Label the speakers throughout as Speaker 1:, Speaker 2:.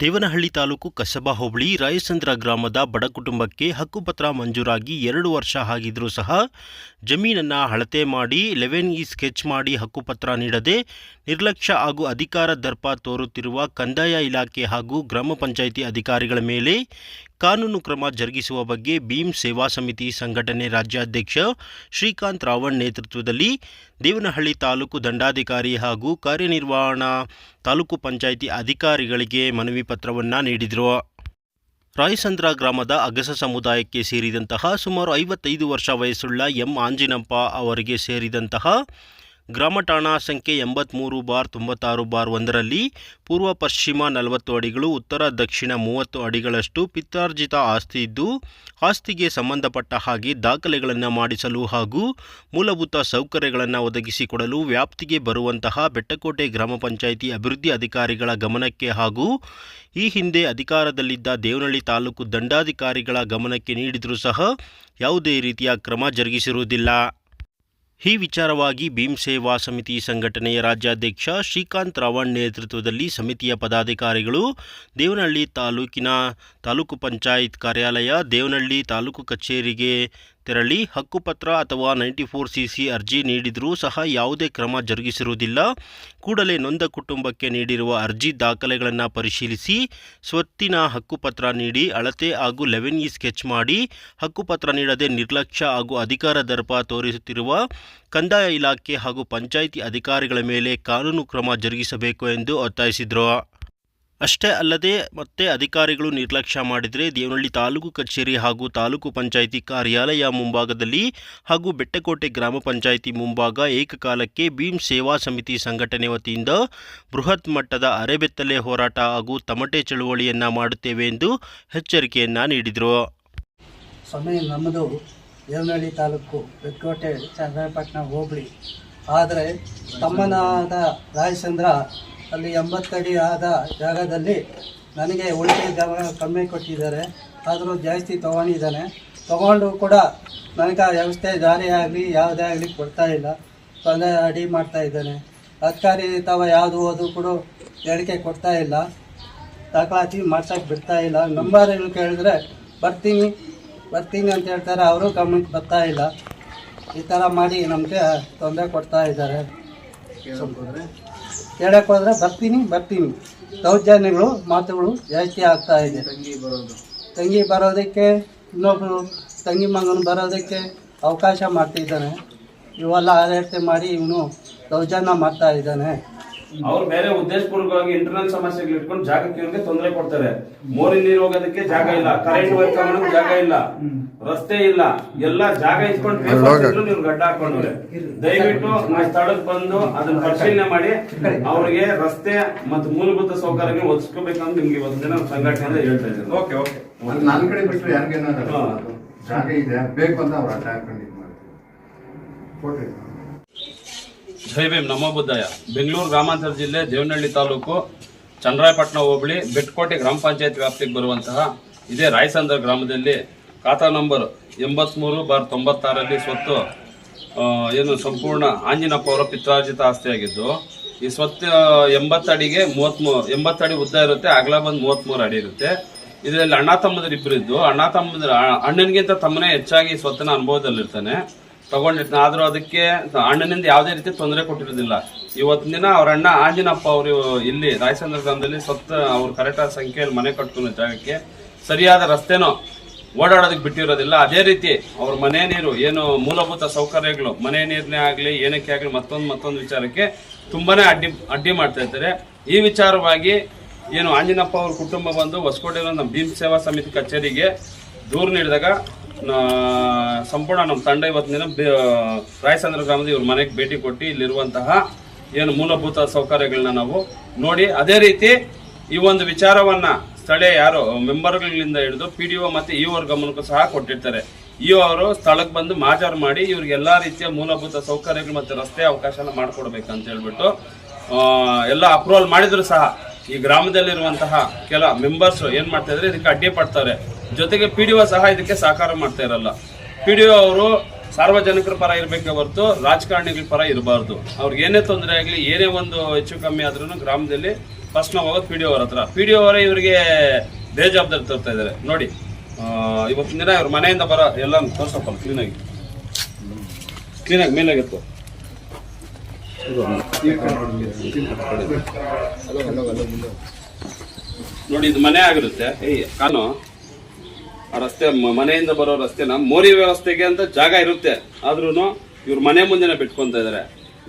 Speaker 1: ದೇವನಹಳ್ಳಿ ತಾಲೂಕು ಕಸಬಾ ಹೋಬಳಿ ರಾಯಸಂದ್ರ ಗ್ರಾಮದ ಬಡ ಕುಟುಂಬಕ್ಕೆ ಹಕ್ಕುಪತ್ರ ಮಂಜೂರಾಗಿ ಎರಡು ವರ್ಷ ಆಗಿದ್ರೂ ಸಹ ಜಮೀನನ್ನು ಅಳತೆ ಮಾಡಿ, ಲೆವೆನ್ ಇ ಸ್ಕೆಚ್ ಮಾಡಿ ಹಕ್ಕುಪತ್ರ ನೀಡದೆ ನಿರ್ಲಕ್ಷ್ಯ ಹಾಗೂ ಅಧಿಕಾರ ದರ್ಪ ತೋರುತ್ತಿರುವ ಕಂದಾಯ ಇಲಾಖೆ ಹಾಗೂ ಗ್ರಾಮ ಪಂಚಾಯಿತಿ ಅಧಿಕಾರಿಗಳ ಮೇಲೆ ಕಾನೂನು ಕ್ರಮ ಜರುಗಿಸುವ ಬಗ್ಗೆ ಭೀಮ್ ಸೇವಾ ಸಮಿತಿ ಸಂಘಟನೆ ರಾಜ್ಯಾಧ್ಯಕ್ಷ ಶ್ರೀಕಾಂತ್ ರಾವಣ್ ನೇತೃತ್ವದಲ್ಲಿ ದೇವನಹಳ್ಳಿ ತಾಲೂಕು ದಂಡಾಧಿಕಾರಿ ಹಾಗೂ ಕಾರ್ಯನಿರ್ವಹಣಾ ತಾಲೂಕು ಪಂಚಾಯಿತಿ ಅಧಿಕಾರಿಗಳಿಗೆ ಮನವಿ ಪತ್ರವನ್ನು ನೀಡಿದರು. ರಾಯಸಂದ್ರ ಗ್ರಾಮದ ಅಗಸ ಸಮುದಾಯಕ್ಕೆ ಸೇರಿದಂತಹ ಸುಮಾರು ಐವತ್ತೈದು ವರ್ಷ ವಯಸ್ಸುಳ್ಳ ಎಂ. ಆಂಜಿನಪ್ಪ ಅವರಿಗೆ ಸೇರಿದಂತಹ ಗ್ರಾಮ ಠಾಣಾ ಸಂಖ್ಯೆ ಎಂಬತ್ತ್ಮೂರು ಬಾರ್ ತೊಂಬತ್ತಾರು ಬಾರ್ ಒಂದರಲ್ಲಿ ಪೂರ್ವ ಪಶ್ಚಿಮ ನಲವತ್ತು ಅಡಿಗಳು, ಉತ್ತರ ದಕ್ಷಿಣ ಮೂವತ್ತು ಅಡಿಗಳಷ್ಟು ಪಿತ್ತಾರ್ಜಿತ ಆಸ್ತಿ ಇದ್ದು, ಆಸ್ತಿಗೆ ಸಂಬಂಧಪಟ್ಟ ಹಾಗೆ ದಾಖಲೆಗಳನ್ನು ಮಾಡಿಸಲು ಹಾಗೂ ಮೂಲಭೂತ ಸೌಕರ್ಯಗಳನ್ನು ಒದಗಿಸಿಕೊಡಲು ವ್ಯಾಪ್ತಿಗೆ ಬರುವಂತಹ ಬೆಟ್ಟಕೋಟೆ ಗ್ರಾಮ ಪಂಚಾಯಿತಿ ಅಭಿವೃದ್ಧಿ ಅಧಿಕಾರಿಗಳ ಗಮನಕ್ಕೆ ಹಾಗೂ ಈ ಹಿಂದೆ ಅಧಿಕಾರದಲ್ಲಿದ್ದ ದೇವನಹಳ್ಳಿ ತಾಲೂಕು ದಂಡಾಧಿಕಾರಿಗಳ ಗಮನಕ್ಕೆ ನೀಡಿದರೂ ಸಹ ಯಾವುದೇ ರೀತಿಯ ಕ್ರಮ ಜರುಗಿಸಿರುವುದಿಲ್ಲ. ಈ ವಿಚಾರವಾಗಿ ಭೀಮ್ ಸೇವಾ ಸಮಿತಿ ಸಂಘಟನೆಯ ರಾಜ್ಯಾಧ್ಯಕ್ಷ ಶ್ರೀಕಾಂತ್ ರಾವಣ್ ನೇತೃತ್ವದಲ್ಲಿ ಸಮಿತಿಯ ಪದಾಧಿಕಾರಿಗಳು ದೇವನಹಳ್ಳಿ ತಾಲೂಕಿನ ತಾಲೂಕು ಪಂಚಾಯತ್ ಕಾರ್ಯಾಲಯ, ದೇವನಹಳ್ಳಿ ತಾಲೂಕು ಕಚೇರಿಗೆ ತೆರಳಿ ಹಕ್ಕುಪತ್ರ ಅಥವಾ ನೈಂಟಿ ಫೋರ್ ಸಿ ಅರ್ಜಿ ನೀಡಿದರೂ ಸಹ ಯಾವುದೇ ಕ್ರಮ ಜರುಗಿಸಿರುವುದಿಲ್ಲ. ಕೂಡಲೇ ನೊಂದ ಕುಟುಂಬಕ್ಕೆ ನೀಡಿರುವ ಅರ್ಜಿ ದಾಖಲೆಗಳನ್ನು ಪರಿಶೀಲಿಸಿ ಸ್ವತ್ತಿನ ಹಕ್ಕುಪತ್ರ ನೀಡಿ ಅಳತೆ ಹಾಗೂ ಲೆವೆನ್ ಇ ಸ್ಕೆಚ್ ಮಾಡಿ ಹಕ್ಕುಪತ್ರ ನೀಡದೆ ನಿರ್ಲಕ್ಷ್ಯ ಹಾಗೂ ಅಧಿಕಾರ ದರ್ಪ ತೋರಿಸುತ್ತಿರುವ ಕಂದಾಯ ಇಲಾಖೆ ಹಾಗೂ ಪಂಚಾಯಿತಿ ಅಧಿಕಾರಿಗಳ ಮೇಲೆ ಕಾನೂನು ಕ್ರಮ ಜರುಗಿಸಬೇಕು ಎಂದು ಒತ್ತಾಯಿಸಿದರು. ಅಷ್ಟೇ ಅಲ್ಲದೆ ಮತ್ತೆ ಅಧಿಕಾರಿಗಳು ನಿರ್ಲಕ್ಷ್ಯ ಮಾಡಿದರೆ ದೇವನಹಳ್ಳಿ ತಾಲೂಕು ಕಚೇರಿ ಹಾಗೂ ತಾಲೂಕು ಪಂಚಾಯಿತಿ ಕಾರ್ಯಾಲಯ ಮುಂಭಾಗದಲ್ಲಿ ಹಾಗೂ ಬೆಟ್ಟಕೋಟೆ ಗ್ರಾಮ ಪಂಚಾಯಿತಿ ಮುಂಭಾಗ ಏಕಕಾಲಕ್ಕೆ ಭೀಮ್ ಸೇವಾ ಸಮಿತಿ ಸಂಘಟನೆ ವತಿಯಿಂದ ಬೃಹತ್ ಮಟ್ಟದ ಅರೆಬೆತ್ತಲೆ ಹೋರಾಟ ಹಾಗೂ ತಮಟೆ ಚಳುವಳಿಯನ್ನು ಮಾಡುತ್ತೇವೆ ಎಂದು ಎಚ್ಚರಿಕೆಯನ್ನು ನೀಡಿದರು.
Speaker 2: ಸಮಯ ನಮ್ಮದು ದೇವನಹಳ್ಳಿ ತಾಲೂಕು ಬೆಟ್ಟಕೋಟೆ ಚಂದ್ರಪಟ್ಟಣ ಹೋಬಳಿ. ಆದರೆ ತಮ್ಮನಾದ ರಾಯಚಂದ್ರ ಅಲ್ಲಿ ಎಂಬತ್ತಡಿ ಆದ ಜಾಗದಲ್ಲಿ ನನಗೆ ಉಳಿಕೆ ಜಾಗ ಕಮ್ಮಿ ಕೊಟ್ಟಿದ್ದಾರೆ. ಆದರೂ ಜಾಸ್ತಿ ತೊಗೊಂಡಿದ್ದಾನೆ. ತೊಗೊಂಡು ಕೂಡ ನನಗೆ ಆ ವ್ಯವಸ್ಥೆ ಜಾರಿ ಆಗಲಿ ಯಾವುದೇ ಆಗಲಿ ಕೊಡ್ತಾ ಇಲ್ಲ. ತೊಂದರೆ ಅಡಿ ಮಾಡ್ತಾ ಇದ್ದಾನೆ. ಅಧಿಕಾರಿ ತಾವ ಯಾವುದು ಹೋದು ಕೂಡ ಹೇಳಿಕೆ ಕೊಡ್ತಾ ಇಲ್ಲ. ದಾಖಲಾತಿ ಮಾಡ್ಸೋಕ್ಕೆ ಬಿಡ್ತಾ ಇಲ್ಲ. ನಂಬರ್ ಕೇಳಿದ್ರೆ ಬರ್ತೀನಿ ಬರ್ತೀನಿ ಅಂತ ಹೇಳ್ತಾರೆ. ಅವರು ಗಮನಕ್ಕೆ ಬರ್ತಾ ಇಲ್ಲ. ಈ ಥರ ಮಾಡಿ ನಮಗೆ ತೊಂದರೆ ಕೊಡ್ತಾ ಇದ್ದಾರೆ. ಕೇಳಕ್ಕೆ ಹೋದ್ರೆ ಬರ್ತೀನಿ ಬರ್ತೀನಿ. ದೌರ್ಜನ್ಯಗಳು ಮಾತುಗಳು ಜಾಸ್ತಿ ಆಗ್ತಾ ಇದೆ. ತಂಗಿ ಬರೋದಕ್ಕೆ ಇನ್ನೊಬ್ಬರು ತಂಗಿ ಮಗನು ಬರೋದಕ್ಕೆ ಅವಕಾಶ ಮಾಡ್ತಿದ್ದಾನೆ. ಇವೆಲ್ಲ ಆರೈಕೆ ಮಾಡಿ ಇವನು ದೌರ್ಜನ್ಯ ಮಾಡ್ತಾ ಇದ್ದಾನೆ.
Speaker 3: ಅವ್ರು ಬೇರೆ ಉದ್ದೇಶಪೂರ್ವಕವಾಗಿ ಇಂಟರ್ನಲ್ ಸಮಸ್ಯೆಗಳು ಇಟ್ಕೊಂಡು ಜಾಗಕ್ಕೆ ಇವ್ರಿಗೆ ತೊಂದರೆ ಕೊಡ್ತಾರೆ. ಮೋರಿ ನೀರು ಹೋಗೋದಕ್ಕೆ ಜಾಗ ಇಲ್ಲ. ಕರೆಂಟ್ ವೈರ್ ಮಾಡೋದಕ್ಕೆ ಜಾಗ ಇಲ್ಲ. ರಸ್ತೆ ಇಲ್ಲ. ಎಲ್ಲ ಜಾಗ ಇಟ್ಕೊಂಡು ಇವ್ರು ನೀವು ಗಡ್ಡ ಹಾಕೊಂಡ್ರೆ ದಯವಿಟ್ಟು ಆ ಸ್ಥಳಕ್ಕೆ ಬಂದು ಅದನ್ನ ಪರಿಶೀಲನೆ ಮಾಡಿ. ಅವ್ರಿಗೆ ರಸ್ತೆ ಮತ್ತು ಮೂಲಭೂತ ಸೌಕರ್ಯ ಒದಗಿಸ್ಕೋಬೇಕಂತ ನಿಮ್ಗೆ ಒಂದು ದಿನ ಸಂಘಟನೆ ಹೇಳ್ತಾ ಇದ್ದೀನಿ. Okay okay.
Speaker 4: ನನ್ನ ಕಡೆ ಬಿಟ್ಟರೆ ಯಾರಿಗೇನಾದ್ರು ಜಾಗ ಇದೆ ಬೇಕು ಅಂತ ಅವ್ರು ಅಡ್ಡ ಹಾಕೊಂಡು ಇದು
Speaker 3: ಜೈ ಭೀಮ್ ನಮೋ ಬುದ್ಧಯ್ಯ ಬೆಂಗಳೂರು ಗ್ರಾಮಾಂತರ ಜಿಲ್ಲೆ ದೇವನಹಳ್ಳಿ ತಾಲೂಕು ಚಂದ್ರಾಯಪಟ್ಟಣ ಹೋಬಳಿ, ಬೆಟ್ಕೋಟೆ ಗ್ರಾಮ ಪಂಚಾಯತ್ ವ್ಯಾಪ್ತಿಗೆ ಬರುವಂತಹ ಇದೇ ರಾಯಸಂದ್ರ ಗ್ರಾಮದಲ್ಲಿ ಖಾತಾ ನಂಬರ್ ಎಂಬತ್ಮೂರು ಬಾರ್ ತೊಂಬತ್ತಾರಲ್ಲಿ ಸ್ವತ್ತು ಏನು ಸಂಪೂರ್ಣ ಆಂಜಿನಪ್ಪ ಅವರ ಪಿತ್ರಾರ್ಜಿತ ಆಸ್ತಿಯಾಗಿದ್ದು, ಈ ಸ್ವತ್ತು ಎಂಬತ್ತಡಿಗೆ ಮೂವತ್ಮೂರು, ಎಂಬತ್ತಡಿ ಉದ್ದ ಇರುತ್ತೆ ಅಗಲ ಬಂದು ಮೂವತ್ತ್ಮೂರು ಅಡಿ ಇರುತ್ತೆ. ಇದರಲ್ಲಿ ಅಣ್ಣ ತಮ್ಮಂದಿರು ಇಬ್ಬರು ಇದ್ದು, ಅಣ್ಣ ತಮ್ಮದ್ರ, ಅಣ್ಣನಿಗಿಂತ ತಮ್ಮನೇ ಹೆಚ್ಚಾಗಿ ಸ್ವತ್ತಿನ ಅನುಭವದಲ್ಲಿರ್ತಾನೆ. ತಗೊಂಡಿರ್ತಾನೆ ಆದ್ರೂ ಅದಕ್ಕೆ ಅಣ್ಣನಿಂದ ಯಾವುದೇ ರೀತಿ ತೊಂದರೆ ಕೊಟ್ಟಿರೋದಿಲ್ಲ. ಇವತ್ತಿನ ದಿನ ಅವ್ರ ಅಣ್ಣ ಆಂಜನಪ್ಪ ಅವರು ಇಲ್ಲಿ ರಾಯಚಂದ್ರ ಗ್ರಾಮದಲ್ಲಿ ಸತ್ತ ಅವ್ರು ಕರೆಕ್ಟ್ ಸಂಖ್ಯೆಯಲ್ಲಿ ಮನೆ ಕಟ್ಕೊಂಡ ಜಾಗಕ್ಕೆ ಸರಿಯಾದ ರಸ್ತೆನೋ ಓಡಾಡೋದಕ್ಕೆ ಬಿಟ್ಟಿರೋದಿಲ್ಲ. ಅದೇ ರೀತಿ ಅವ್ರ ಮನೆ ನೀರು ಏನು ಮೂಲಭೂತ ಸೌಕರ್ಯಗಳು, ಮನೆ ನೀರನ್ನೇ ಆಗಲಿ, ಏನಕ್ಕೆ ಆಗಲಿ ಮತ್ತೊಂದು ಮತ್ತೊಂದು ವಿಚಾರಕ್ಕೆ ತುಂಬಾ ಅಡ್ಡಿ ಅಡ್ಡಿ ಮಾಡ್ತಾ ಇರ್ತಾರೆ ಈ ವಿಚಾರವಾಗಿ ಏನು ಆಂಜಿನಪ್ಪ ಅವ್ರ ಕುಟುಂಬ ಬಂದು ಹೊಸಕೋಟೆ ನಮ್ಮ ಭೀಮ್ ಸೇವಾ ಸಮಿತಿ ಕಚೇರಿಗೆ ದೂರು ನೀಡಿದಾಗ ಸಂಪೂರ್ಣ ನಮ್ಮ ತಂಡ ಇವತ್ತಿನ ದಿನ ರಾಯಚಂದ್ರ ಗ್ರಾಮದ ಇವ್ರ ಮನೆಗೆ ಭೇಟಿ ಕೊಟ್ಟು ಇಲ್ಲಿರುವಂತಹ ಏನು ಮೂಲಭೂತ ಸೌಕರ್ಯಗಳನ್ನ ನಾವು ನೋಡಿ, ಅದೇ ರೀತಿ ಈ ಒಂದು ವಿಚಾರವನ್ನ ಸ್ಥಳೀಯ ಯಾರು ಮೆಂಬರ್ಗಳಿಂದ ಹಿಡಿದು ಪಿ ಡಿ ಒ ಮತ್ತೆ ಇವರ ಗಮನಕ್ಕೂ ಸಹ ಕೊಟ್ಟಿರ್ತಾರೆ. ಇ ಅವರು ಸ್ಥಳಕ್ಕೆ ಬಂದು ಮಾಜಾರ್ ಮಾಡಿ ಇವ್ರಿಗೆ ಎಲ್ಲಾ ರೀತಿಯ ಮೂಲಭೂತ ಸೌಕರ್ಯಗಳು ಮತ್ತೆ ರಸ್ತೆ ಅವಕಾಶನ ಮಾಡಿಕೊಡ್ಬೇಕಂತ ಹೇಳ್ಬಿಟ್ಟು ಎಲ್ಲ ಅಪ್ರೂವಲ್ ಮಾಡಿದ್ರು ಸಹ ಈ ಗ್ರಾಮದಲ್ಲಿರುವಂತಹ ಕೆಲ ಮೆಂಬರ್ಸ್ ಏನು ಮಾಡ್ತಾ ಇದ್ರೆ, ಇದಕ್ಕೆ ಅಡ್ಡಿ ಪಡ್ತಾರೆ. ಜೊತೆಗೆ ಪಿ ಡಿ ಒ ಸಹ ಇದಕ್ಕೆ ಸಹಕಾರ ಮಾಡ್ತಾ ಇರಲ್ಲ. ಪಿ ಡಿ ಒ ಅವರು ಸಾರ್ವಜನಿಕರ ಪರ ಇರಬೇಕೆ ಹೊರತು ರಾಜಕಾರಣಿಗಳ ಪರ ಇರಬಾರ್ದು. ಅವ್ರಿಗೆ ಏನೇ ತೊಂದರೆ ಆಗಲಿ, ಏನೇ ಒಂದು ಹೆಚ್ಚು ಕಮ್ಮಿ ಆದ್ರೂ ಗ್ರಾಮದಲ್ಲಿ ಫಸ್ಟ್ ನಾವು ಹೋಗೋದು ಪಿ ಡಿ ಅವ್ರ ಹತ್ರ. ಪಿ ಡಿ ಅವರೇ ಇವರಿಗೆ ಬೇಜವಾಬ್ದಾರಿ ತರ್ತಾ ಇದ್ದಾರೆ ನೋಡಿ ಇವತ್ತಿನ ದಿನ ಇವ್ರ ಮನೆಯಿಂದ ಬರೋ ಎಲ್ಲ ತೋರ್ಸಪ್ಪ ಕ್ಲೀನಾಗಿ ಕ್ಲೀನಾಗಿ ಮೇಲಾಗಿತ್ತು ನೋಡಿ, ಇದು ಮನೆ ಆಗಿರುತ್ತೆ. ಏಯ್, ಕಾನು. ಆ ರಸ್ತೆ ಮನೆಯಿಂದ ಬರೋ ರಸ್ತೆನ ಮೋರಿ ವ್ಯವಸ್ಥೆಗೆ ಅಂತ ಜಾಗ ಇರುತ್ತೆ. ಆದ್ರೂ ಇವ್ರ ಮನೆ ಮುಂದೆನೆ ಬಿಟ್ಕೊಂತ ಇದಾರೆ.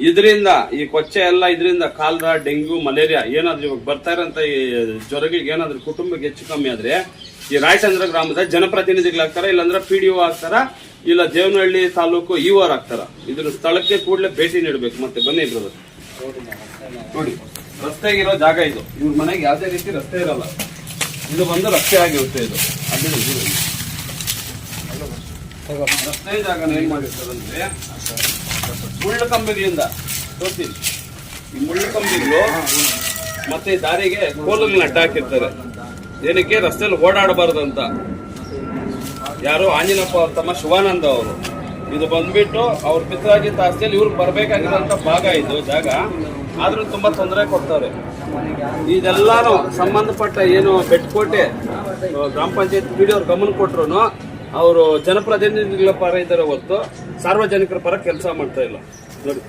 Speaker 3: ಇದರಿಂದ ಈ ಕೊಚ್ಚೆ ಎಲ್ಲ ಇದರಿಂದ ಕಾಲ್ರ ಡೆಂಗ್ಯೂ ಮಲೇರಿಯಾ ಏನಾದ್ರು ಇವಾಗ ಬರ್ತಾ ಇರೋಂಥ ಈ ಜ್ವರಗಳಿಗೆ ಏನಾದ್ರು ಕುಟುಂಬಕ್ಕೆ ಹೆಚ್ಚು ಕಮ್ಮಿ ಆದ್ರೆ ಈ ರಾಯಚಂದ್ರ ಗ್ರಾಮದ ಜನಪ್ರತಿನಿಧಿಗಳಾಗ್ತಾರ ಇಲ್ಲಾಂದ್ರೆ ಪಿ ಡಿ ಒ ಆಗ್ತಾರ ಇಲ್ಲ ದೇವನಹಳ್ಳಿ ತಾಲೂಕು ಇ ಆರ್ ಆಗ್ತಾರ. ಇದ್ರ ಸ್ಥಳಕ್ಕೆ ಕೂಡಲೇ ಭೇಟಿ ನೀಡಬೇಕು. ಮತ್ತೆ ಬನ್ನಿ ಬ್ರದರ್ ನೋಡಿ ರಸ್ತೆಗಿರೋ ಜಾಗ ಇದು. ಇವ್ರ ಮನೆಗೆ ಯಾವುದೇ ರೀತಿ ರಸ್ತೆ ಇರಲ್ಲ. ಇದು ಬಂದು ರಸ್ತೆ ಆಗಿರುತ್ತೆ ಇದು. ಅಲ್ಲಿ. ರಸ್ತೆ ಜಾಗನ ಏನ್ ಮುಳ್ಳು ಕಂಬಿಗಳಿಂದ ತೋರ್ತೀನಿ ಈ ಮುಳ್ಳು ಕಂಬಿಗಳು ಮತ್ತೆ ದಾರಿಗೆ ಕೋಲುಗಳನ್ನ ಅಡ್ಡ ಹಾಕಿರ್ತಾರೆ ಏನಕ್ಕೆ? ರಸ್ತೆಯಲ್ಲಿ ಓಡಾಡಬಾರ್ದು ಅಂತ. ಯಾರು ಆಂಜನಪ್ಪ ಅವ್ರ, ತಮ್ಮ ಶಿವಾನಂದ ಅವರು. ಇದು ಬಂದ್ಬಿಟ್ಟು ಅವ್ರ ಪಿತ್ರಾಜಿತ ಆಸ್ತಿಯಲ್ಲಿ ಇವ್ರಿಗೆ ಬರ್ಬೇಕಾಗಿರೋ ಭಾಗ ಇದು ಜಾಗ. ಆದ್ರೂ ತುಂಬಾ ತೊಂದರೆ ಕೊಡ್ತಾರೆ. ಇದೆಲ್ಲಾನು ಸಂಬಂಧಪಟ್ಟ ಏನು ಬೆಟ್ಕೋಟೆ ಗ್ರಾಮ ಪಂಚಾಯತ್ ಅವ್ರ ಗಮನ ಕೊಟ್ರು ಅವರು ಜನಪ್ರತಿನಿಧಿಗಳ ಪರ ಇದ್ದಾರೆ ಹೊತ್ತು ಸಾರ್ವಜನಿಕರ ಪರ ಕೆಲಸ ಮಾಡ್ತಾ ಇಲ್ಲ. ನೋಡಿ.